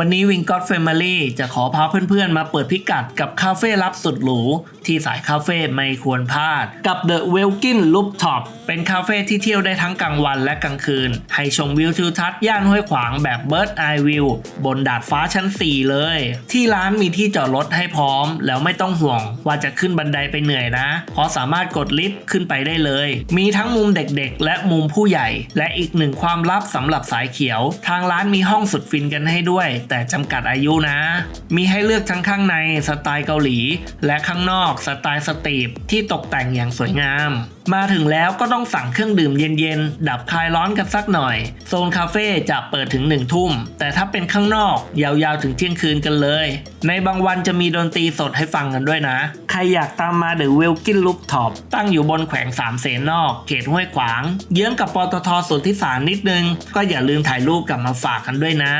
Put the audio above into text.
วันนี้วิงก็ t เฟมิลี่จะขอพาเพื่อนๆ มาเปิดพิกัดกับคาเฟ่ลับสุดหรู ที่สายคาเฟ่ไม่ควรพลาด กับ The w e l k i n Rooftop เป็นคาเฟ่ที่เที่ยวได้ทั้งกลางวันและกลางคืน ให้ชมวิวทิวทัศน์ย่านห้วยขวางแบบ Bird Eye View บนดาดฟ้าชั้น 4 เลย ที่ร้านมีที่จอดรถให้พร้อม แล้วไม่ต้องห่วงว่าจะขึ้นบันไดไปเหนื่อยนะ เพราะสามารถกดลิฟต์ขึ้นไปได้เลย มีทั้งมุมเด็กๆ และมุมผู้ใหญ่ และอีกหนึ่งความลับสำหรับสายเขียว ทางร้านมีห้องสุดฟินกันให้ด้วยแต่จำกัดอายุนะ มีให้เลือกทั้งข้างในสไตล์เกาหลี และข้างนอกสไตล์สตรีทที่ตกแต่งอย่างสวยงาม มาถึงแล้วก็ต้องสั่งเครื่องดื่มเย็นๆ ดับคลายร้อนกันสักหน่อย โซนคาเฟ่จะเปิดถึง1ทุ่ม แต่ถ้าเป็นข้างนอกยาวๆถึงเที่ยงคืนกันเลย ในบางวันจะมีดนตรีสดให้ฟังกันด้วยนะ ใครอยากตามมาเดอะเวลกินลุกท็อปตั้งอยู่บนแขวงสามเสนนอกเขตห้วยขวาง เยื้องกับปตทสุทธิสารนิดนึง ก็อย่าลืมถ่ายรูปกลับมาฝากกันด้วยนะ